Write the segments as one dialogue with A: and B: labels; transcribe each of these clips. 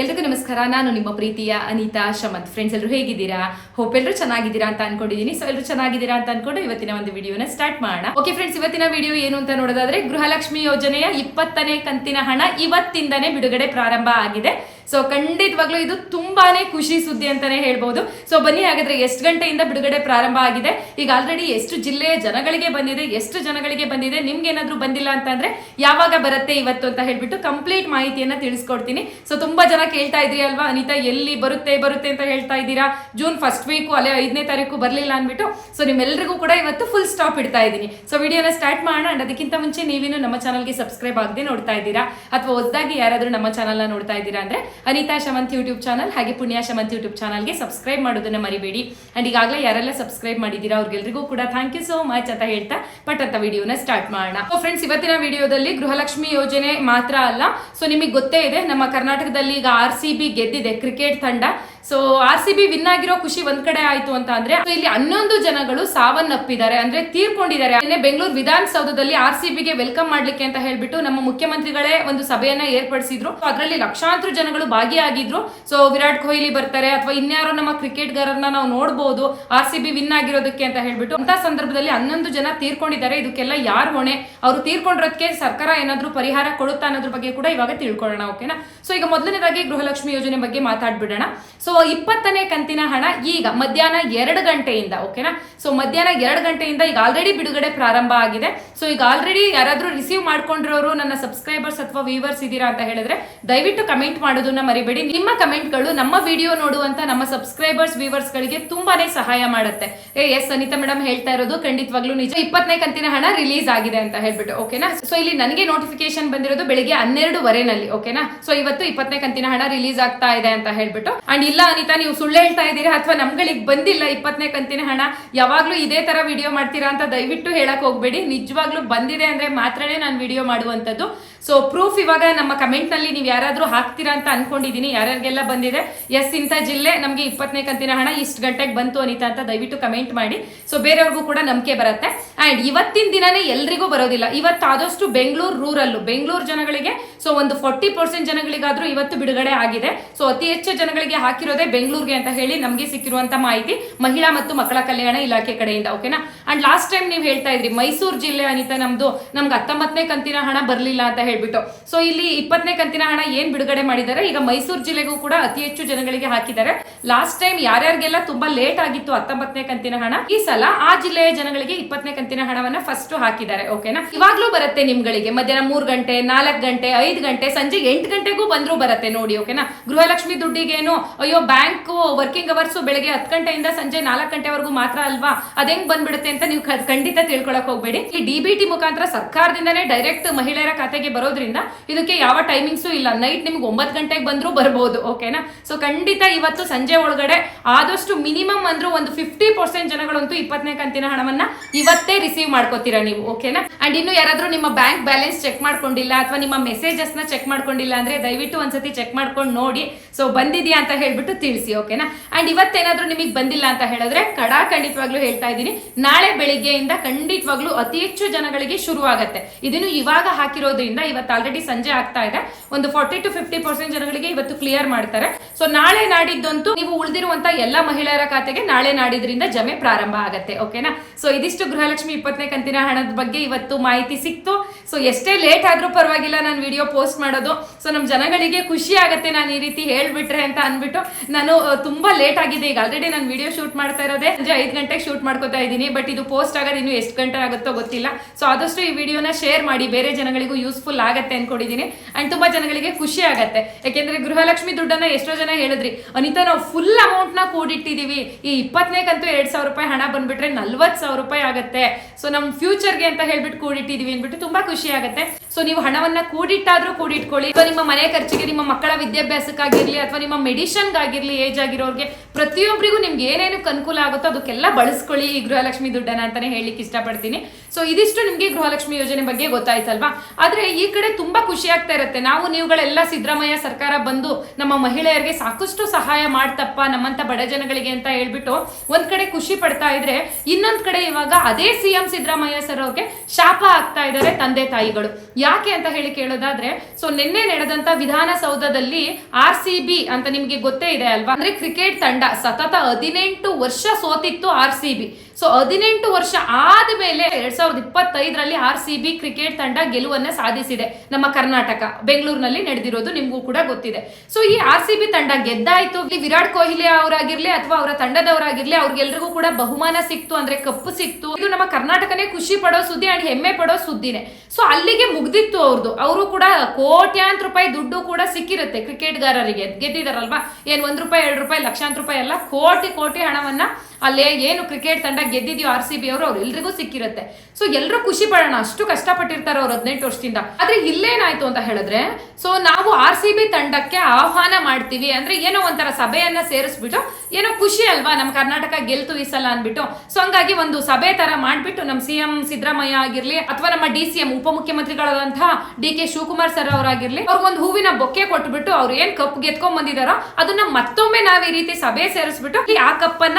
A: ಎಲ್ರಿಗೂ ನಮಸ್ಕಾರ. ನಾನು ನಿಮ್ಮ ಪ್ರೀತಿಯ ಅನಿತಾ ಶಮತ್. ಫ್ರೆಂಡ್ಸ್ ಎಲ್ಲರೂ ಹೇಗಿದ್ದೀರಾ? ಹೋಪ್ ಎಲ್ಲರೂ ಚೆನ್ನಾಗಿದ್ದೀರಾ ಅಂತ ಅನ್ಕೊಂಡಿದ್ದೀನಿ ಸೊ ಎಲ್ಲರೂ ಚೆನ್ನಾಗಿದ್ದೀರಾ ಅಂತ ಅನ್ಕೊಂಡು ಇವತ್ತಿನ ಒಂದು ವಿಡಿಯೋನ ಸ್ಟಾರ್ಟ್ ಮಾಡೋಣ. ಓಕೆ ಫ್ರೆಂಡ್ಸ್ ಇವತ್ತಿನ ವಿಡಿಯೋ ಏನು ಅಂತ ನೋಡೋದಾದ್ರೆ ಗೃಹಲಕ್ಷ್ಮಿ ಯೋಜನೆಯ ಇಪ್ಪತ್ತನೇ ಕಂತಿನ ಹಣ ಇವತ್ತಿಂದನೇ ಬಿಡುಗಡೆ ಪ್ರಾರಂಭ ಆಗಿದೆ. ಸೊ ಖಂಡಿತವಾಗ್ಲೂ ಇದು ತುಂಬಾನೇ ಖುಷಿ ಸುದ್ದಿ ಅಂತಾನೆ ಹೇಳ್ಬಹುದು ಸೊ ಬನ್ನಿ, ಹಾಗಾದ್ರೆ ಎಷ್ಟು ಗಂಟೆಯಿಂದ ಬಿಡುಗಡೆ ಪ್ರಾರಂಭ ಆಗಿದೆ? ಈಗ ಆಲ್ರೆಡಿ ಎಷ್ಟು ಜಿಲ್ಲೆಯ ಜನಗಳಿಗೆ ಬಂದಿದೆ, ಎಷ್ಟು ಜನಗಳಿಗೆ ಬಂದಿದೆ ನಿಮ್ಗೆ ಏನಾದ್ರೂ ಬಂದಿಲ್ಲ ಅಂತಂದ್ರೆ ಯಾವಾಗ ಬರುತ್ತೆ ಇವತ್ತು ಅಂತ ಹೇಳ್ಬಿಟ್ಟು ಕಂಪ್ಲೀಟ್ ಮಾಹಿತಿಯನ್ನ ತಿಳಿಸ್ಕೊಡ್ತೀನಿ. ಸೊ ತುಂಬಾ ಜನ ಕೇಳ್ತಾ ಇದ್ರಿ ಅಲ್ವಾ? ಅನಿತಾ, ಎಲ್ಲಿ ಬರುತ್ತೆ ಬರುತ್ತೆ ಅಂತ ಹೇಳ್ತಾ ಇದ್ದೀರಾ? ಜೂನ್ ಫಸ್ಟ್ ವೀಕು ಅಲ್ಲೇ ಐದನೇ ತಾರೀಕು ಬರಲಿಲ್ಲ ಅಂದ್ಬಿಟ್ಟು. ಸೊ ನಿಮ್ಮೆಲ್ಲರಿಗೂ ಕೂಡ ಇವತ್ತು ಫುಲ್ ಸ್ಟಾಪ್ ಇಡ್ತಾ ಇದ್ದೀನಿ. ಸೊ ವಿಡಿಯೋನ ಸ್ಟಾರ್ಟ್ ಮಾಡೋಣ. ಅಂಡ್ ಅದಕ್ಕಿಂತ ಮುಂಚೆ ನೀವೇನು ನಮ್ಮ ಚಾನಲ್ಗೆ ಸಬ್ಸ್ಕ್ರೈಬ್ ಆಗದೆ ನೋಡ್ತಾ ಇದ್ದೀರಾ? ಅಥವಾ ಹೊಸದಾಗಿ ಯಾರಾದರೂ ನಮ್ಮ ಚಾನಲ್ನ ನೋಡ್ತಾ ಇದ್ದೀರಾ ಅಂದ್ರೆ ಅನಿತಾ ಶಮಂತ್ ಯೂಟ್ಯೂಬ್ ಚಾನಲ್ ಹಾಗೆ ಪುಣ್ಯ ಶಮಂತ್ ಯೂಟ್ಯೂಬ್ ಚಾನಲ್ಗೆ ಸಬ್ಸ್ಕ್ರೈಬ್ ಮಾಡೋದನ್ನ ಮರಿಬೇಡಿ. ಅಂಡ್ ಈಗಾಗಲೇ ಯಾರೆಲ್ಲ ಸಬ್ಸ್ಕ್ರೈಬ್ ಮಾಡಿದ್ದೀರಾ ಅವ್ರಿಗೆಲ್ರಿಗೂ ಕೂಡ ಥ್ಯಾಂಕ್ ಯು ಸೋ ಮಚ್ ಅಂತ ಹೇಳ್ತಾ ಬಟ್ ವಿಡಿಯೋನ ಸ್ಟಾರ್ಟ್ ಮಾಡೋಣ. ಫ್ರೆಂಡ್ಸ್ ಇವತ್ತಿನ ವಿಡಿಯೋದಲ್ಲಿ ಗೃಹಲಕ್ಷ್ಮಿ ಯೋಜನೆ ಮಾತ್ರ ಅಲ್ಲ. ಸೊ ನಿಮಗೆ ಗೊತ್ತೇ ಇದೆ, ನಮ್ಮ ಕರ್ನಾಟಕದಲ್ಲಿ ಈಗ ಆರ್ ಸಿ ಬಿ ಗೆದ್ದಿದೆ ಕ್ರಿಕೆಟ್ ತಂಡ. So R C B win ಆಗಿರೋ ಖುಷಿ ಒಂದ್ ಕಡೆ ಆಯ್ತು ಅಂತ ಅಂದ್ರೆ ಇಲ್ಲಿ ಹನ್ನೊಂದು ಜನಗಳು ಸಾವನ್ನಪ್ಪಿದ್ದಾರೆ. ಅಂದ್ರೆ ತೀರ್ಕೊಂಡಿದ್ದಾರೆ. ಬೆಂಗಳೂರು ವಿಧಾನಸೌಧದಲ್ಲಿ ಆರ್ ಸಿ ಬಿಗೆ ವೆಲ್ಕಮ್ ಮಾಡ್ಲಿಕ್ಕೆ ಅಂತ ಹೇಳ್ಬಿಟ್ಟು ನಮ್ಮ ಮುಖ್ಯಮಂತ್ರಿಗಳೇ ಒಂದು ಸಭೆಯನ್ನ ಏರ್ಪಡಿಸಿದ್ರು. ಅದರಲ್ಲಿ ಲಕ್ಷಾಂತರ ಜನಗಳು ಭಾಗಿಯಾಗಿದ್ರು. ಸೊ ವಿರಾಟ್ ಕೊಹ್ಲಿ ಬರ್ತಾರೆ ಅಥವಾ ಇನ್ಯಾರೋ ನಮ್ಮ ಕ್ರಿಕೆಟ್ಗಾರರನ್ನ ನಾವು ನೋಡಬಹುದು ಆರ್ ಸಿ ಬಿ ವಿನ್ ಆಗಿರೋದಕ್ಕೆ ಅಂತ ಹೇಳ್ಬಿಟ್ಟು ಅಂತ ಸಂದರ್ಭದಲ್ಲಿ ಹನ್ನೊಂದು ಜನ ತೀರ್ಕೊಂಡಿದ್ದಾರೆ. ಇದಕ್ಕೆಲ್ಲ ಯಾರು ಹೊಣೆ? ಅವರು ತೀರ್ಕೊಂಡಿರೋದಕ್ಕೆ ಸರ್ಕಾರ ಏನಾದ್ರೂ ಪರಿಹಾರ ಕೊಡುತ್ತಾ ಅನ್ನೋದ್ರ ಬಗ್ಗೆ ಕೂಡ ಇವಾಗ ತಿಳ್ಕೊಳ್ಳೋಣ ಓಕೆನಾ ಸೊ ಈಗ ಮೊದಲನೇದಾಗಿ ಗೃಹಲಕ್ಷ್ಮಿ ಯೋಜನೆ ಬಗ್ಗೆ ಮಾತಾಡ್ಬಿಡೋಣ. ಸೊ ಇಪ್ಪತ್ತನೇ ಕಂತಿನ ಹಣ ಈಗ ಮಧ್ಯಾಹ್ನ ಎರಡು ಗಂಟೆಯಿಂದ ಓಕೆನಾ ಸೊ ಮಧ್ಯಾಹ್ನ ಎರಡು ಗಂಟೆಯಿಂದ ಈಗ ಆಲ್ರೆಡಿ ಬಿಡುಗಡೆ ಪ್ರಾರಂಭ ಆಗಿದೆ. ಸೊ ಈಗ ಆಲ್ರೆಡಿ ಯಾರಾದರೂ ರಿಸೀವ್ ಮಾಡ್ಕೊಂಡಿರೋರು, ನನ್ನ ಸಬ್ಸ್ಕ್ರೈಬರ್ಸ್ ಅಥವಾ ವ್ಯೂವರ್ಸ್ ಇದ್ದೀರಾ ಅಂತ ಹೇಳಿದ್ರೆ, ದಯವಿಟ್ಟು ಕಮೆಂಟ್ ಮಾಡೋದನ್ನ ಮರಿಬೇಡಿ. ನಿಮ್ಮ ಕಮೆಂಟ್ಗಳು ನಮ್ಮ ವಿಡಿಯೋ ನೋಡುವಂತ ನಮ್ಮ ಸಬ್ಸ್ಕ್ರೈಬರ್ಸ್ ವ್ಯೂವರ್ಸ್ ಗಳಿಗೆ ತುಂಬಾನೇ ಸಹಾಯ ಮಾಡುತ್ತೆ. ಏ ಎಸ್ ಅನಿತಾ ಮೇಡಮ್ ಹೇಳ್ತಾ ಇರೋದು ಖಂಡಿತವಾಗ್ಲೂ ನಿಜ. ಇಪ್ಪತ್ತನೇ ಕಂತಿನ ಹಣ ರಿಲೀಸ್ ಆಗಿದೆ ಅಂತ ಹೇಳ್ಬಿಟ್ಟು ಓಕೆನಾ ಸೊ ಇಲ್ಲಿ ನನಗೆ ನೋಟಿಫಿಕೇಶನ್ ಬಂದಿರೋದು ಬೆಳಿಗ್ಗೆ ಹನ್ನೆರಡುವರೆನಲ್ಲಿ ಓಕೆನಾ ಸೊ ಇವತ್ತು ಇಪ್ಪತ್ತನೇ ಕಂತಿನ ಹಣ ರಿಲೀಸ್ ಆಗ್ತಾ ಇದೆ ಅಂತ ಹೇಳ್ಬಿಟ್ಟು. ಅಂಡ್ ಇಲ್ಲ ಅನಿತಾ, ನೀವು ಸುಳ್ಳು ಹೇಳ್ತಾ ಇದ್ದೀರಾ ಅಥವಾ ನಮ್ಗಳಿಗೆ ಬಂದಿಲ್ಲ ಇಪ್ಪತ್ತನೇ ಕಂತಿನ ಹಣ, ಯಾವಾಗ್ಲೂ ಇದೇ ತರ ವಿಡಿಯೋ ಮಾಡ್ತೀರಾ ಅಂತ ದಯವಿಟ್ಟು ಹೇಳಕ್ ಹೋಗ್ಬೇಡಿ. ನಿಜವಾಗ್ಲೂ ಬಂದಿದೆ ಅಂದ್ರೆ ಮಾತ್ರನೇ ನಾನು ವಿಡಿಯೋ ಮಾಡುವಂತದ್ದು ಸೊ ಪ್ರೂಫ್ ಇವಾಗ ನಮ್ಮ ಕಮೆಂಟ್ನಲ್ಲಿ ನೀವು ಯಾರಾದರೂ ಹಾಕ್ತೀರಾ ಅಂತ ಅನ್ಕೊಂಡಿದೀನಿ. ಯಾರ್ಯಾರಿಗೆಲ್ಲ ಬಂದಿದೆ? ಎಸ್ ಇಂಥ ಜಿಲ್ಲೆ ನಮಗೆ ಇಪ್ಪತ್ತನೇ ಕಂತಿನ ಹಣ ಇಷ್ಟು ಗಂಟೆಗೆ ಬಂತು ಅನಿತಾ ಅಂತ ದಯವಿಟ್ಟು ಕಮೆಂಟ್ ಮಾಡಿ. ಸೊ ಬೇರೆಯವ್ರಿಗೂ ಕೂಡ ನಂಬಿಕೆ ಬರುತ್ತೆ. ಅಂಡ್ ಇವತ್ತಿನ ದಿನನೇ ಎಲ್ರಿಗೂ ಬರೋದಿಲ್ಲ. ಇವತ್ತು ಆದಷ್ಟು ಬೆಂಗಳೂರು ರೂರಲ್ಲು, ಬೆಂಗಳೂರು ಜನಗಳಿಗೆ ಸೊ ಒಂದು ಫೋರ್ಟಿ ಪರ್ಸೆಂಟ್ ಜನಗಳಿಗಾದರೂ ಇವತ್ತು ಬಿಡುಗಡೆ ಆಗಿದೆ. ಸೊ ಅತಿ ಹೆಚ್ಚು ಜನಗಳಿಗೆ ಹಾಕಿರೋದೇ ಬೆಂಗಳೂರಿಗೆ ಅಂತ ಹೇಳಿ ನಮಗೆ ಸಿಕ್ಕಿರುವಂಥ ಮಾಹಿತಿ ಮಹಿಳಾ ಮತ್ತು ಮಕ್ಕಳ ಕಲ್ಯಾಣ ಇಲಾಖೆ ಕಡೆಯಿಂದ ಓಕೆನಾ ಅಂಡ್ ಲಾಸ್ಟ್ ಟೈಮ್ ನೀವು ಹೇಳ್ತಾ ಇದ್ರಿ, ಮೈಸೂರು ಜಿಲ್ಲೆ ಅನಿತಾ ನಮ್ದು, ನಮ್ಗೆ ಹತ್ತೊಂಬತ್ತನೇ ಕಂತಿನ ಹಣ ಬರಲಿಲ್ಲ ಅಂತ ಹೇಳ್ಬಿಟ್ಟು. ಸೊ ಇಲ್ಲಿ ಇಪ್ಪತ್ತನೇ ಕಂತಿನ ಹಣ ಏನ್ ಬಿಡುಗಡೆ ಮಾಡಿದ್ದಾರೆ, ಈಗ ಮೈಸೂರು ಜಿಲ್ಲೆಗೂ ಕೂಡ ಅತಿ ಹೆಚ್ಚು ಜನಗಳಿಗೆ ಹಾಕಿದ್ದಾರೆ. ಲಾಸ್ಟ್ ಟೈಮ್ ಯಾರ್ಯಾರಿಗೆಲ್ಲ ತುಂಬಾ ಲೇಟ್ ಆಗಿತ್ತು ಹತ್ತೊಂಬತ್ತನೇ ಕಂತಿನ ಹಣ, ಈ ಸಲ ಆ ಜಿಲ್ಲೆಯ ಜನಗಳಿಗೆ ಇಪ್ಪತ್ತನೇ ಕಂತಿನ ಹಣವನ್ನ ಫಸ್ಟ್ ಹಾಕಿದ್ದಾರೆ ಓಕೆನಾ ಇವಾಗ್ಲೂ ಬರುತ್ತೆ ನಿಮ್ಗಳಿಗೆ, ಮಧ್ಯಾಹ್ನ ಮೂರು ಗಂಟೆ, ನಾಲ್ಕು ಗಂಟೆ, ಐದು ಗಂಟೆ, ಸಂಜೆ ಎಂಟು ಗಂಟೆಗೂ ಬಂದ್ರೂ ಬರುತ್ತೆ ನೋಡಿ ಓಕೆನಾ ಗೃಹಲಕ್ಷ್ಮಿ ದುಡ್ಡಿಗೇನು, ಅಯ್ಯೋ, ಬ್ಯಾಂಕ್ ವರ್ಕಿಂಗ್ ಅವರ್ಸ್ ಬೆಳಗ್ಗೆ ಹತ್ತು ಗಂಟೆಯಿಂದ ಸಂಜೆ ನಾಲ್ಕು ಗಂಟೆವರೆಗೂ ಮಾತ್ರ ಅಲ್ವಾ? ಅದೇಂಗ್ ಬಂದ್ಬಿಡುತ್ತೆ ಅಂತ ನೀವು ಕ- ಖಂಡಿತ ತಿಳ್ಕೊಳಕ್ ಹೋಗ್ಬೇಡಿ. ಈ ಡಿಬಿಟಿ ಮುಖಾಂತರ ಸರ್ಕಾರದಿಂದನೇ ಡೈರೆಕ್ಟ್ ಮಹಿಳೆಯರ ಖಾತೆಗೆ ಬರೋದ್ರಿಂದ ಇದಕ್ಕೆ ಯಾವ ಟೈಮಿಂಗ್ಸು ಇಲ್ಲ. ನೈಟ್ ನಿಮ್ಗೆ ಒಂಬತ್ ಗಂಟೆಗೆ ಬಂದ್ರು ಬರ್ಬೋದು ಓಕೆನಾ ಸೊ ಖಂಡಿತ ಇವತ್ತು ಸಂಜೆ ಒಳಗಡೆ ಆದಷ್ಟು ಮಿನಿಮಮ್ ಅಂದ್ರೂ ಒಂದು ಫಿಫ್ಟಿ ಪರ್ಸೆಂಟ್ ಜನಗಳಂತೂ ಇಪ್ಪತ್ತನೇ ಕಂತಿನ ಹಣವನ್ನ ಇವತ್ತೇ ರಿಸೀವ್ ಮಾಡ್ಕೋತೀರಾ ನೀವು ಓಕೆನಾ ಅಂಡ್ ಇನ್ನು ಯಾರಾದ್ರೂ ನಿಮ್ಮ ಬ್ಯಾಂಕ್ ಬ್ಯಾಲೆನ್ಸ್ ಚೆಕ್ ಮಾಡ್ಕೊಂಡಿಲ್ಲ ಅಥವಾ ನಿಮ್ಮ ಮೆಸೇಜಸ್ನ ಚೆಕ್ ಮಾಡ್ಕೊಂಡಿಲ್ಲ ಅಂದ್ರೆ ದಯವಿಟ್ಟು ಒಂದ್ಸತಿ ಚೆಕ್ ಮಾಡ್ಕೊಂಡು ನೋಡಿ. ಸೊ ಬಂದಿದ್ಯಾ ಅಂತ ಹೇಳ್ಬಿಟ್ಟು ತಿಳಿಸಿ ಓಕೆನಾ ಅಂಡ್ ಇವತ್ತೇನಾದ್ರೂ ನಿಮಗೆ ಬಂದಿಲ್ಲ ಅಂತ ಹೇಳಿದ್ರೆ ಕಡಾ ಖಂಡಿತವಾಗ್ಲೂ ಹೇಳ್ತಾ ಇದ್ದೀನಿ. ನಾಳೆ ಬೆಳಿಗ್ಗೆಯಿಂದ ಖಂಡಿತವಾಗ್ಲೂ ಅತಿ ಹೆಚ್ಚು ಜನಗಳಿಗೆ ಶುರು ಆಗತ್ತೆ ಇದನ್ನು ಇವಾಗ ಹಾಕಿರೋದ್ರಿಂದ ಇವತ್ತು ಆಲ್ರೆಡಿ ಸಂಜೆ ಆಗ್ತಾ ಇದೆ. ಒಂದು ಫಾರ್ಟಿ ಟು ಫಿಫ್ಟಿ ಪರ್ಸೆಂಟ್ ಜನಗಳಿಗೆ ಇವತ್ತು ಕ್ಲಿಯರ್ ಮಾಡ್ತಾರೆ. ಸೊ ನಾಳೆ ನಾಡಿದ್ದಂತೂ ನೀವು ಉಳಿದಿರುವಂತ ಎಲ್ಲ ಮಹಿಳೆಯರ ಖಾತೆಗೆ ನಾಳೆ ನಾಡಿದ್ರಿಂದ ಜಮೆ ಪ್ರಾರಂಭ ಆಗತ್ತೆ ಓಕೆನಾ ಸೊ ಇದಿಷ್ಟು ಗೃಹಲಕ್ಷ್ಮಿ ಇಪ್ಪತ್ತನೇ ಕಂತಿನ ಹಣದ ಬಗ್ಗೆ ಇವತ್ತು ಮಾಹಿತಿ ಸಿಕ್ತು. ಸೊ ಎಷ್ಟೇ ಲೇಟ್ ಆದ್ರೂ ಪರವಾಗಿಲ್ಲ, ನಾನು ವಿಡಿಯೋ ಪೋಸ್ಟ್ ಮಾಡೋದು. ಸೊ ನಮ್ಮ ಜನಗಳಿಗೆ ಖುಷಿ ಆಗುತ್ತೆ, ನಾನು ಈ ರೀತಿ ಹೇಳ್ಬಿಟ್ರೆ ಅಂತ ಅನ್ಬಿಟ್ಟು ನಾನು ತುಂಬಾ ಲೇಟ್ ಆಗಿದೆ. ಈಗ ಆಲ್ರೆಡಿ ನಾನು ವಿಡಿಯೋ ಶೂಟ್ ಮಾಡ್ತಾ ಇರೋದೇ ಸಂಜೆ ಐದು ಗಂಟೆಗೆ ಶೂಟ್ ಮಾಡ್ಕೋತಾ ಇದ್ದೀನಿ. ಬಟ್ ಇದು ಪೋಸ್ಟ್ ಆಗೋದು ಇನ್ನು ಎಷ್ಟು ಗಂಟೆ ಆಗುತ್ತೋ ಗೊತ್ತಿಲ್ಲ. ಸೊ ಆದಷ್ಟು ಈ ವಿಡಿಯೋನ ಶೇರ್ ಮಾಡಿ, ಬೇರೆ ಜನಗಳಿಗೂ ಯೂಸ್ಫುಲ್ ಆಗತ್ತೆ ಅನ್ಕೊಂಡಿದ್ದೀನಿ ಅಂಡ್ ತುಂಬಾ ಜನಗಳಿಗೆ ಖುಷಿ ಆಗುತ್ತೆ. ಯಾಕೆಂದ್ರೆ ಗೃಹಲಕ್ಷ್ಮಿ ದುಡ್ಡನ್ನ ಎಷ್ಟೋ ಜನ ಹೇಳಿದ್ರಿ, ಅನಿತಾ, ನಾವು ಫುಲ್ ಅಮೌಂಟ್ನ ಕೂಡಿಟ್ಟಿದೀವಿ. ಈ ಇಪ್ಪತ್ತನೇಕಂತೂ ಎರಡ್ ಸಾವಿರ ರೂಪಾಯಿ ಹಣ ಬಂದ್ಬಿಟ್ರೆ ನಲ್ವತ್ ಸಾವಿರ ರೂಪಾಯಿ ಆಗುತ್ತೆ. ಸೊ ನಮ್ ಫ್ಯೂಚರ್ಗೆ ಅಂತ ಹೇಳ್ಬಿಟ್ಟು ಕೂಡಿಟ್ಟಿದೀವಿ ಅಂದ್ಬಿಟ್ಟು ತುಂಬಾ ಖುಷಿ ಆಗುತ್ತೆ. ಸೊ ನೀವು ಹಣವನ್ನ ಕೂಡಿಟ್ಟಾದ್ರೂ ಕೂಡಿಟ್ಕೊಳ್ಳಿ. ಅಥವಾ ನಿಮ್ಮ ಮನೆ ಖರ್ಚಿಗೆ, ನಿಮ್ಮ ಮಕ್ಕಳ ವಿದ್ಯಾಭ್ಯಾಸಕ್ಕಾಗಿರ್ಲಿ ಅಥವಾ ನಿಮ್ಮ ಮೆಡಿಷನ್ಗಾಗಿರ್ಲಿ ಏಜ್ ಆಗಿರೋರಿಗೆ ಪ್ರತಿಯೊಬ್ಬರಿಗೂ ನಿಮ್ಗೆ ಏನೇನು ಅನುಕೂಲ ಆಗುತ್ತೋ ಅದಕ್ಕೆಲ್ಲ ಬಳಸ್ಕೊಳ್ಳಿ ಈ ಗೃಹಲಕ್ಷ್ಮಿ ದುಡ್ಡನ್ನ ಅಂತಾನೆ ಹೇಳಲಿಕ್ಕೆ ಇಷ್ಟಪಡ್ತೀನಿ. ಸೊ ಇದಿಷ್ಟು ನಿಮಗೆ ಗೃಹಲಕ್ಷ್ಮಿ ಯೋಜನೆ ಬಗ್ಗೆ ಗೊತ್ತಾಯ್ತಲ್ವಾ? ಆದ್ರೆ ಈ ಕಡೆ ತುಂಬಾ ಖುಷಿ ಆಗ್ತಾ ಇರುತ್ತೆ. ನಾವು ನೀವುಗಳೆಲ್ಲ ಸಿದ್ದರಾಮಯ್ಯ ಸರ್ಕಾರ ಬಂದು ನಮ್ಮ ಮಹಿಳೆಯರಿಗೆ ಸಾಕಷ್ಟು ಸಹಾಯ ಮಾಡ್ತಪ್ಪ, ನಮ್ಮಂತ ಬಡ ಜನಗಳಿಗೆ ಅಂತ ಹೇಳ್ಬಿಟ್ಟು ಒಂದ್ ಕಡೆ ಖುಷಿ ಪಡ್ತಾ ಇದ್ರೆ, ಇನ್ನೊಂದ್ ಕಡೆ ಇವಾಗ ಅದೇ ಸಿಎಂ ಸಿದ್ದರಾಮಯ್ಯ ಸರ್ ಅವ್ರಿಗೆ ಶಾಪ ಆಗ್ತಾ ಇದ್ದಾರೆ ತಂದೆ ತಾಯಿಗಳು. ಯಾಕೆ ಅಂತ ಹೇಳಿ ಕೇಳೋದಾದ್ರೆ ಸೊ ನಿನ್ನೆ ನಡೆದಂತ ವಿಧಾನಸೌಧದಲ್ಲಿ ಆರ್ ಸಿ ಬಿ ಅಂತ ನಿಮ್ಗೆ ಗೊತ್ತೇ ಇದೆ ಅಲ್ವಾ? ಅಂದ್ರೆ ಕ್ರಿಕೆಟ್ ತಂಡ ಸತತ ಹದಿನೆಂಟು ವರ್ಷ ಸೋತಿತ್ತು ಆರ್ ಸಿ ಬಿ. ಸೊ ಹದಿನೆಂಟು ವರ್ಷ ಆದ್ಮೇಲೆ ಎರಡ್ ಸಾವಿರದ ಇಪ್ಪತ್ತೈದರಲ್ಲಿ ಆರ್ ಸಿ ಬಿ ಕ್ರಿಕೆಟ್ ತಂಡ ಗೆಲುವನ್ನ ಸಾಧಿಸಿದೆ. ನಮ್ಮ ಕರ್ನಾಟಕ, ಬೆಂಗಳೂರಿನಲ್ಲಿ ನಡೆದಿರೋದು ನಿಮಗೂ ಕೂಡ ಗೊತ್ತಿದೆ. ಸೊ ಈ ಆರ್ ಸಿ ಬಿ ತಂಡ ಗೆದ್ದಾಯ್ತು. ವಿರಾಟ್ ಕೊಹ್ಲಿ ಅವರಾಗಿರ್ಲಿ ಅಥವಾ ಅವರ ತಂಡದವರಾಗಿರ್ಲಿ, ಅವ್ರಿಗೆಲ್ರಿಗೂ ಕೂಡ ಬಹುಮಾನ ಸಿಕ್ತು ಅಂದ್ರೆ ಕಪ್ಪು ಸಿಕ್ತು. ಇದು ನಮ್ಮ ಕರ್ನಾಟಕನೇ ಖುಷಿ ಪಡೋ ಸುದ್ದಿ ಅಂಡ್ ಹೆಮ್ಮೆ ಪಡೋ ಸುದ್ದಿನೇ. ಸೊ ಅಲ್ಲಿಗೆ ಮುಗ್ದಿತ್ತು ಅವ್ರದ್ದು ಅವರು ಕೂಡ ಕೋಟ್ಯಾಂತರ ರೂಪಾಯಿ ದುಡ್ಡು ಕೂಡ ಸಿಕ್ಕಿರುತ್ತೆ ಕ್ರಿಕೆಟ್ಗಾರರಿಗೆ. ಗೆದ್ದಿದಾರಲ್ವಾ? ಏನ್ ಒಂದ್ ರೂಪಾಯಿ, ಎರಡು ರೂಪಾಯಿ, ಲಕ್ಷಾಂತರ ರೂಪಾಯಿ ಎಲ್ಲ ಕೋಟಿ ಕೋಟಿ ಹಣವನ್ನ ಅಲ್ಲೇ ಏನು ಕ್ರಿಕೆಟ್ ತಂಡ ಗೆದ್ದಿದ್ಯೋ ಆರ್ ಸಿ ಬಿ ಅವರು, ಅವ್ರು ಎಲ್ರಿಗೂ ಸಿಕ್ಕಿರುತ್ತೆ. ಸೊ ಎಲ್ಲರೂ ಖುಷಿ ಪಡೋಣ. ಅಷ್ಟು ಕಷ್ಟಪಟ್ಟಿರ್ತಾರೆ ಅವ್ರು ಹದಿನೆಂಟು ವರ್ಷದಿಂದ. ಆದ್ರೆ ಇಲ್ಲೇನಾಯ್ತು ಅಂತ ಹೇಳಿದ್ರೆ ಸೊ ನಾವು ಆರ್ ಸಿ ಬಿ ತಂಡಕ್ಕೆ ಆಹ್ವಾನ ಮಾಡ್ತೀವಿ. ಅಂದ್ರೆ ಏನೋ ಒಂಥರ ಸಭೆಯನ್ನ ಸೇರಿಸ್ಬಿಟ್ಟು, ಏನೋ ಖುಷಿ ಅಲ್ವಾ? ನಮ್ಮ ಕರ್ನಾಟಕ ಗೆಲ್ತು ಈ ಸಲ ಅನ್ಬಿಟ್ಟು ಸೊ ಹಂಗಾಗಿ ಒಂದು ಸಭೆ ತರ ಮಾಡ್ಬಿಟ್ಟು ನಮ್ಮ ಸಿ ಎಂ ಸಿದ್ದರಾಮಯ್ಯ ಆಗಿರ್ಲಿ, ಅಥವಾ ನಮ್ಮ ಡಿ ಸಿ ಎಂ ಉಪಮುಖ್ಯಮಂತ್ರಿಗಳಾದಂತಹ ಡಿ ಕೆ ಶಿವಕುಮಾರ್ ಸರ್ ಅವರಾಗಿರ್ಲಿ ಅವ್ರಿಗೊಂದು ಹೂವಿನ ಬೊಕ್ಕೆ ಕೊಟ್ಬಿಟ್ಟು ಅವ್ರು ಏನ್ ಕಪ್ ಗೆದ್ಕೊಂಡ್ ಬಂದಿದಾರೋ ಅದನ್ನ ಮತ್ತೊಮ್ಮೆ ನಾವ್ ಈ ರೀತಿ ಸಭೆ ಸೇರಿಸ್ಬಿಟ್ಟು ಆ ಕಪ್ಪನ್ನ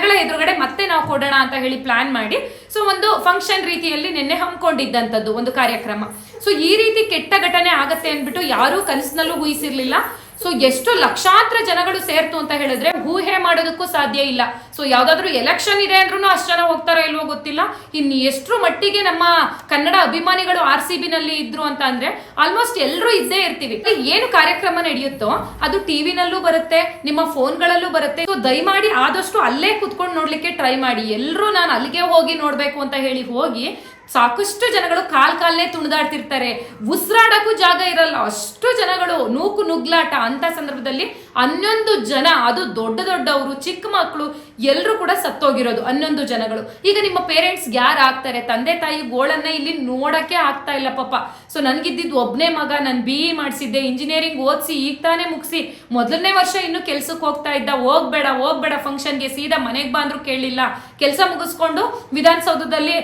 A: ಜನಗಳ ಎದುರುಗಡೆ ಮತ್ತೆ ನಾವು ಕೊಡೋಣ ಅಂತ ಹೇಳಿ ಪ್ಲಾನ್ ಮಾಡಿ. ಸೊ ಒಂದು ಫಂಕ್ಷನ್ ರೀತಿಯಲ್ಲಿ ನಿನ್ನೆ ಹಮ್ಮಿಕೊಂಡಿದ್ದಂಥದ್ದು ಒಂದು ಕಾರ್ಯಕ್ರಮ. ಸೊ ಈ ರೀತಿ ಕೆಟ್ಟ ಘಟನೆ ಆಗತ್ತೆ ಅಂದ್ಬಿಟ್ಟು ಯಾರೂ ಕನಸಿನಲ್ಲೂ ಊಹಿಸಿರ್ಲಿಲ್ಲ. ಸೊ ಎಷ್ಟು ಲಕ್ಷಾಂತರ ಜನಗಳು ಸೇರ್ತು ಅಂತ ಹೇಳಿದ್ರೆ ಊಹೆ ಮಾಡೋದಕ್ಕೂ ಸಾಧ್ಯ ಇಲ್ಲ. ಸೊ ಯಾವ್ದಾದ್ರು ಎಲೆಕ್ಷನ್ ಇದೆ ಅಂದ್ರೂ ಅಷ್ಟು ಜನ ಹೋಗ್ತಾರೋ ಇಲ್ವೋ ಗೊತ್ತಿಲ್ಲ. ಇನ್ನು ಎಷ್ಟು ಮಟ್ಟಿಗೆ ನಮ್ಮ ಕನ್ನಡ ಅಭಿಮಾನಿಗಳು ಆರ್ ಸಿ ನಲ್ಲಿ ಇದ್ರು ಅಂತ ಅಂದ್ರೆ ಆಲ್ಮೋಸ್ಟ್ ಎಲ್ಲರೂ ಇದ್ದೇ ಇರ್ತೀವಿ. ಏನು ಕಾರ್ಯಕ್ರಮ ನಡೆಯುತ್ತೋ ಅದು ಟಿವಿನಲ್ಲೂ ಬರುತ್ತೆ, ನಿಮ್ಮ ಫೋನ್ಗಳಲ್ಲೂ ಬರುತ್ತೆ. ಸೊ ದಯಮಾಡಿ ಆದಷ್ಟು ಅಲ್ಲೇ ಕುತ್ಕೊಂಡು ನೋಡ್ಲಿಕ್ಕೆ ಟ್ರೈ ಮಾಡಿ. ಎಲ್ಲರೂ ನಾನು ಅಲ್ಲಿಗೆ ಹೋಗಿ ನೋಡ್ಬೇಕು ಅಂತ ಹೇಳಿ ಹೋಗಿ ಸಾಕಷ್ಟು ಜನಗಳು ಕಾಲ್ ಕಾಲೇ ತುಣಿದಾಡ್ತಿರ್ತಾರೆ. ಉಸಿರಾಡಕ್ಕೂ ಜಾಗ ಇರಲ್ಲ. ಅಷ್ಟು ಜನಗಳು ನೂಕು ನುಗ್ಲಾಟ ಅಂತ ಸಂದರ್ಭದಲ್ಲಿ ಹನ್ನೊಂದು ಜನ, ಅದು ದೊಡ್ಡ ದೊಡ್ಡವರು, ಚಿಕ್ಕ ಮಕ್ಕಳು ಎಲ್ಲರೂ ಕೂಡ ಸತ್ತೋಗಿರೋದು ಹನ್ನೊಂದು ಜನಗಳು. ಈಗ ನಿಮ್ಮ ಪೇರೆಂಟ್ಸ್ ಯಾರು ಆಗ್ತಾರೆ ತಂದೆ ತಾಯಿ ಗೋಳನ್ನ ಇಲ್ಲಿ ನೋಡಕ್ಕೆ ಆಗ್ತಾ ಇಲ್ಲ ಪಾಪ. ಸೊ ನನ್ಗಿದ್ದಿದ್ದು ಒಬ್ನೇ ಮಗ, ನಾನು ಬಿ ಇ ಮಾಡಿಸಿದ್ದೆ ಇಂಜಿನಿಯರಿಂಗ್ ಓದಿಸಿ, ಈಗ ತಾನೇ ಮುಗಿಸಿ. ಮೊದಲನೇ ವರ್ಷ ಇನ್ನು ಕೆಲ್ಸಕ್ಕೆ ಹೋಗ್ತಾ ಇದ್ದ. ಹೋಗ್ಬೇಡ ಹೋಗ್ಬೇಡ ಫಂಕ್ಷನ್ಗೆ ಸೀದಾ ಮನೆಗೆ ಬಂದ್ರು ಕೇಳಿಲ್ಲ. ಕೆಲಸ ಮುಗಿಸ್ಕೊಂಡು ವಿಧಾನಸೌಧದಲ್ಲಿ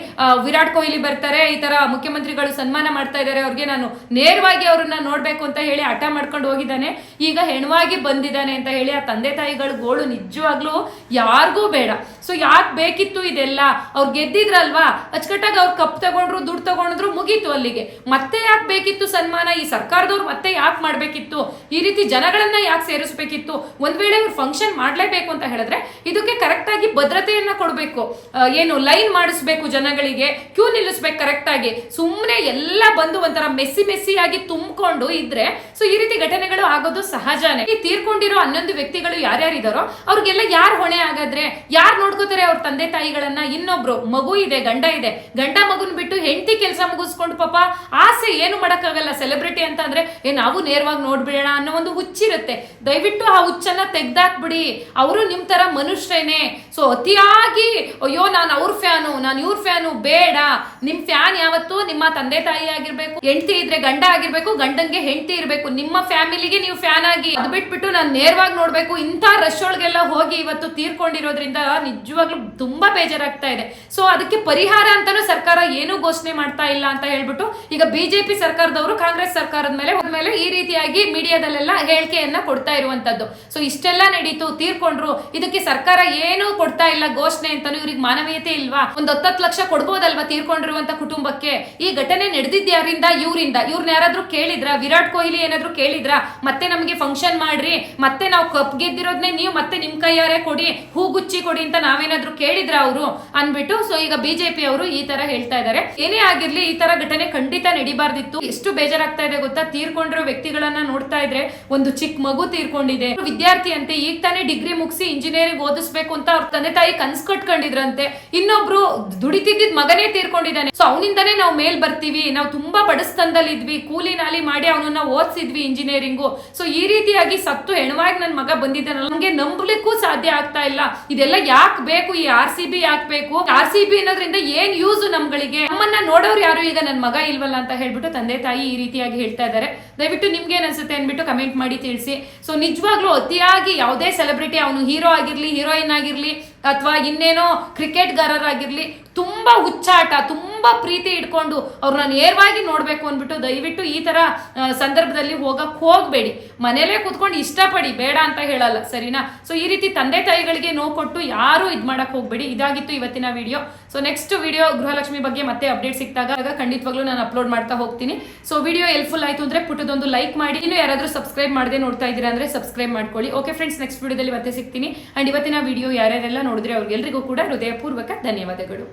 A: ವಿರಾಟ್ ಕೊಹ್ಲಿ ಬರ್ತಾರೆ. ಈ ತರ ಮುಖ್ಯಮಂತ್ರಿಗಳು ಸನ್ಮಾನ ಮಾಡ್ತಾ ಇದ್ದಾರೆ. ಅವ್ರಿಗೆ ನಾನು ನೇರವಾಗಿ ಅವ್ರನ್ನ ನೋಡ್ಬೇಕು ಅಂತ ಹೇಳಿ ಹಠ ಮಾಡ್ಕೊಂಡು ಹೋಗಿದ್ದಾನೆ. ಈಗ ಹೆಣವಾಗಿ ಬಂದಿದ್ದಾನೆ ಅಂತ ಹೇಳಿ ಆ ತಂದೆ ತಾಯಿಗಳು ಗೋಳು ನಿಜವಾಗ್ಲೂ ಯಾರಿಗೂ ಬೇಡ. ಸೊ ಯಾಕೆ ಬೇಕಿತ್ತು ಇದೆಲ್ಲ? ಅವ್ರು ಗೆದ್ದಿದ್ರಲ್ವಾ? ಅಚ್ಚುಕಟ್ಟಾಗಿ ಅವ್ರು ಕಪ್ ತಗೊಂಡ್ರು, ದುಡ್ಡು ತಗೊಂಡ್ರು ಮುಗೀತು ಅಲ್ಲಿಗೆ. ಮತ್ತೆ ಯಾಕೆ ಬೇಕಿತ್ತು ಸನ್ಮಾನ? ಈ ಸರ್ಕಾರದವ್ರು ಮತ್ತೆ ಯಾಕೆ ಮಾಡಬೇಕಿತ್ತು? ಈ ರೀತಿ ಜನಗಳನ್ನ ಯಾಕೆ ಸೇರಿಸ್ಬೇಕಿತ್ತು? ಒಂದ್ ವೇಳೆ ಇವ್ರು ಫಂಕ್ಷನ್ ಮಾಡಲೇಬೇಕು ಅಂತ ಹೇಳಿದ್ರೆ ಇದಕ್ಕೆ ಕರೆಕ್ಟ್ ಆಗಿ ಭದ್ರತೆಯನ್ನ ಕೊಡಬೇಕು. ಏನು ಲೈನ್ ಮಾಡಿಸ್ಬೇಕು ಜನಗಳಿಗೆ ಕ್ಯೂ ನಿಲ್ಲಿಸ್ಬೇಕು ಕರೆಕ್ಟ್ ಆಗಿ. ಸುಮ್ಮನೆ ಎಲ್ಲ ಬಂದು ಒಂಥರ ಮೆಸ್ಸಿ ಮೆಸ್ಸಿ ಆಗಿ ತುಂಬಿಕೊಂಡು ಇದ್ರೆ ಸೊ ಈ ರೀತಿ ಘಟನೆಗಳು ಆಗೋದು ಸಹಜನೇ. ಈ ತೀರ್ಕೊಂಡಿರೋ ಹನ್ನೊಂದು ವ್ಯಕ್ತಿಗಳು ಯಾರ್ಯಾರಿದಾರೋ, ಅವ್ರಿಗೆಲ್ಲ ಯಾರು ಹೊಣೆ ಆಗಾದ್ರೆ? ಯಾರು ನೋಡ್ಕೋತಾರೆ ಅವ್ರ ತಂದೆ ತಾಯಿಗಳನ್ನ? ಇನ್ನೊಬ್ರು. ಮಗು ಇದೆ, ಗಂಡ ಇದೆ. ಗಂಡ ಮಗುನ್ ಬಿಟ್ಟು ಹೆಂಡತಿ ಕೆಲಸ ಮುಗಿಸ್ಕೊಂಡು ಪಾಪ ಆಸೆ ಏನು ಮಾಡಕ್ಕಾಗಲ್ಲ ಸೆಲೆಬ್ರಿಟಿ ಅಂತ ಅಂದ್ರೆ ಏ, ನಾವು ನೇರವಾಗಿ ನೋಡ್ಬಿಡೋಣ ಅನ್ನೋ ಒಂದು ಹುಚ್ಚಿರುತ್ತೆ ದಯವಿಟ್ಟು ಆ ಹುಚ್ಚನ್ನ ತೆಗ್ದಾಕ್ಬಿಡಿ. ಅವರು ನಿಮ್ ತರ ಮನುಷ್ಯನೇ ಸೊ ಅತಿಯಾಗಿ, ಅಯ್ಯೋ, ನಾನು ಅವ್ರ ಫ್ಯಾನು, ನಾನು ಇವ್ರ ಫ್ಯಾನು, ಬೇಡ. ನಿಮ್ ಫ್ಯಾನ್ ಯಾವತ್ತು ನಿಮ್ಮ ತಂದೆ ತಾಯಿ ಆಗಿರ್ಬೇಕು. ಹೆಂಡತಿ ಇದ್ರೆ ಗಂಡ ಆಗಿರ್ಬೇಕು, ಗಂಡಂಗೆ ಹೆಂಡತಿ ಇರ್ಬೇಕು. ನಿಮ್ಮ ಫ್ಯಾಮಿಲಿಗೆ ನೀವು ಫ್ಯಾನ್ ಆಗಿ. ಅದು ಬಿಟ್ಬಿಟ್ಟು ನಾನು ನೇರವಾಗಿ ನೋಡ್ಬೇಕು. ಇಂಥ ರಶ್ ಒಳಗೆಲ್ಲ ಹೋಗಿ ಇವತ್ತು ತೀರ್ಕೊಂಡಿರೋದ್ರಿಂದ ನಿಜವಾಗ್ಲೂ ತುಂಬಾ ಬೇಜಾರಾಗ್ತಾ ಇದೆ. ಸೊ ಅದಕ್ಕೆ ಪರಿಹಾರ ಅಂತಾನು ಸರ್ಕಾರ ಏನು ಘೋಷಣೆ ಮಾಡ್ತಾ ಇಲ್ಲ ಅಂತ ಹೇಳ್ಬಿಟ್ಟು ಈಗ ಬಿಜೆಪಿ ಸರ್ಕಾರದವರು ಕಾಂಗ್ರೆಸ್ ಸರ್ಕಾರದ ಮೇಲೆ ಮೇಲೆ ಈ ರೀತಿಯಾಗಿ ಮೀಡಿಯಾದಲ್ಲೆಲ್ಲ ಹೇಳಿಕೆಯನ್ನ ಕೊಡ್ತಾ ಇರುವಂತದ್ದು. ಸೊ ಇಷ್ಟೆಲ್ಲ ನಡೀತು, ತೀರ್ಕೊಂಡ್ರು, ಇದಕ್ಕೆ ಸರ್ಕಾರ ಏನು ಕೊಡ್ತಾ ಇಲ್ಲ ಘೋಷಣೆ ಅಂತಾನು ಇವ್ರಿಗೆ ಮಾನವೀಯತೆ ಇಲ್ವಾ? ಒಂದ್ ಹತ್ತತ್ತು ಲಕ್ಷ ಕೊಡ್ಬೋದಲ್ವಾ ತೀರ್ಕೊಂಡಿರುವಂತ ಕುಟುಂಬಕ್ಕೆ? ಈ ಘಟನೆ ನಡೆದಿದ್ದ ಇವರಿಂದ? ಇವ್ರನ್ನ ಯಾರಾದ್ರೂ ಕೇಳಿದ್ರ? ವಿರಾಟ್ ಕೊಹ್ಲಿ ಏನಾದ್ರು ಕೇಳಿದ್ರ? ಮತ್ತೆ ನಮಗೆ ಫಂಕ್ಷನ್ ಮಾಡ್ರಿ, ಮತ್ತೆ ನಾವು ಕಪ್ ಗೆದ್ದಿರೋದ್ನೆ ನೀವು ಮತ್ತೆ ನಿಮ್ ಕೈಯಾರೆ ಕೊಡಿ ಹೂಗುಚ್ಚಿ ಕೊಡಿ ಅಂತ ನಾವೇನಾದ್ರೂ ಕೇಳಿದ್ರ ಅವರು ಅನ್ಬಿಟ್ಟು ಸೊ ಈಗ ಬಿಜೆಪಿ ಅವರು ಈ ತರ ಹೇಳ್ತಾ ಇದ್ದಾರೆ ಏನೇ ಆಗಿರ್ಲಿ ಈ ತರ ಘಟನೆ ಖಂಡಿತ ನಡಿಬಾರ್ದಿತ್ತು. ಎಷ್ಟು ಬೇಜಾರಾಗ್ತಾ ಇದೆ ಗೊತ್ತಾ? ತೀರ್ಕೊಂಡಿರೋ ವ್ಯಕ್ತಿಗಳನ್ನ ನೋಡ್ತಾ ಇದ್ರೆ ಒಂದು ಚಿಕ್ಕ ಮಗು ತೀರ್ಕೊಂಡಿದೆ. ವಿದ್ಯಾರ್ಥಿ ಅಂತೆ, ಈಗ ತಾನೇ ಡಿಗ್ರಿ ಮುಗಿಸಿ ಇಂಜಿನಿಯರಿಂಗ್ ಓದಿಸ್ಬೇಕು ಅಂತ ಅವ್ರ ತಂದೆ ತಾಯಿ ಕನ್ಸ್ ಕಟ್ಕೊಂಡಿದ್ರಂತೆ. ಇನ್ನೊಬ್ರು ದುಡಿತಿದ್ದ ಮಗನೇ ತೀರ್ಕೊಂಡಿದ್ದಾನೆ. ಸೊ ಅವನಿಂದಾನೇ ನಾವು ಮೇಲ್ ಬರ್ತೀವಿ. ನಾವು ತುಂಬಾ ಬಡಸ್ತನದಲ್ಲಿ ಇದ್ವಿ ಕೂಲಿ ನಾಲಿ ಮಾಡಿ ಅವನನ್ನ ಓದಿಸಿದ್ವಿ ಇಂಜಿನಿಯರಿಂಗು ಸೊ ಈ ರೀತಿಯಾಗಿ ಸತ್ತು ಹೆಣವಾಗಿ ನನ್ನ ಮಗ ಬಂದಿದ್ದಾನಲ್ಲ, ನಮ್ಗೆ ನಂಬಲಿಕ್ಕೂ ಸಾಧ್ಯ ಆಗ್ತಾ ಇಲ್ಲ. ಇದೆಲ್ಲ ಯಾಕೆ ಬೇಕು? ಈ ಆರ್ ಸಿ ಬಿ ಯಾಕೆ ಬೇಕು? ಆರ್ ಸಿ ಬಿ ಅನ್ನೋದ್ರಿಂದ ಏನ್ ಯೂಸ್ ನಮ್ಗಳಿಗೆ? ನಮ್ಮನ್ನ ನೋಡೋರು ಯಾರು? ಈಗ ನನ್ನ ಮಗ ಇಲ್ವಲ್ಲ ಅಂತ ಹೇಳ್ಬಿಟ್ಟು ತಂದೆ ತಾಯಿ ಈ ರೀತಿಯಾಗಿ ಹೇಳ್ತಾ ಇದ್ದಾರೆ. ದಯವಿಟ್ಟು ನಿಮ್ಗೆ ಏನ್ ಅನ್ಸುತ್ತೆ ಅನ್ಬಿಟ್ಟು ಕಮೆಂಟ್ ಮಾಡಿ ತಿಳಿಸಿ. ಸೊ ನಿಜವಾಗ್ಲೂ ಅತಿಯಾಗಿ ಯಾವುದೇ ಸೆಲೆಬ್ರಿಟಿ ಅವನು ಹೀರೋ ಆಗಿರ್ಲಿ ಹೀರೋಯಿನ್ ಆಗಿರ್ಲಿ, ಅಥವಾ ಇನ್ನೇನೋ ಕ್ರಿಕೆಟ್ಗಾರರಾಗಿರ್ಲಿ ತುಂಬಾ ಹುಚ್ಚಾಟ ತುಂಬಾ ತುಂಬಾ ಪ್ರೀತಿ ಇಟ್ಕೊಂಡು ಅವ್ರನ್ನ ನೇರವಾಗಿ ನೋಡ್ಬೇಕು ಅಂದ್ಬಿಟ್ಟು ದಯವಿಟ್ಟು ಈ ತರ ಸಂದರ್ಭದಲ್ಲಿ ಹೋಗಕ್ಕೆ ಹೋಗಬೇಡಿ. ಮನೇಲೇ ಕೂತ್ಕೊಂಡು ಇಷ್ಟಪಡಿ, ಬೇಡ ಅಂತ ಹೇಳಲ್ಲ, ಸರಿನಾ? ಸೊ ಈ ರೀತಿ ತಂದೆ ತಾಯಿಗಳಿಗೆ ನೋವು ಕೊಟ್ಟು ಯಾರು ಇದು ಮಾಡಕ್ ಹೋಗಬೇಡಿ. ಇದಾಗಿತ್ತು ಇವತ್ತಿನ video. So next video Gruhalakshmi ಬಗ್ಗೆ ಮತ್ತೆ ಅಪ್ಡೇಟ್ ಸಿಕ್ತಾಗ ಆಗ ಖಂಡಿತವಾಗ್ಲೂ ನಾನು ಅಪ್ಲೋಡ್ ಮಾಡ್ತಾ ಹೋಗ್ತೀನಿ. ಸೊ ವಿಡಿಯೋ ಹೆಲ್ಪ್ಫುಲ್ ಆಯ್ತು ಅಂದ್ರೆ ಪುಟ್ಟದೊಂದು ಲೈಕ್ ಮಾಡಿ. ಇನ್ನು ಯಾರಾದರೂ ಸಬ್ಸ್ಕ್ರೈಬ್ ಮಾಡದೆ ನೋಡ್ತಾ ಇದ್ದೀರಾ ಅಂದ್ರೆ ಸಬ್ಸ್ಕ್ರೈಬ್ ಮಾಡ್ಕೊಳ್ಳಿ. ಓಕೆ ಫ್ರೆಂಡ್ಸ್ ನೆಕ್ಸ್ಟ್ ವಿಡಿಯೋದಲ್ಲಿ ಮತ್ತೆ ಸಿಗ್ತೀನಿ. ಅಂಡ್ ಇವತ್ತಿನ ವಿಡಿಯೋ ಯಾರ್ಯಾರೆಲ್ಲ ನೋಡಿದ್ರೆ ಅವ್ರಿಗೆಲ್ರಿಗೂ ಕೂಡ ಹೃದಯಪೂರ್ವಕ ಧನ್ಯವಾದಗಳು.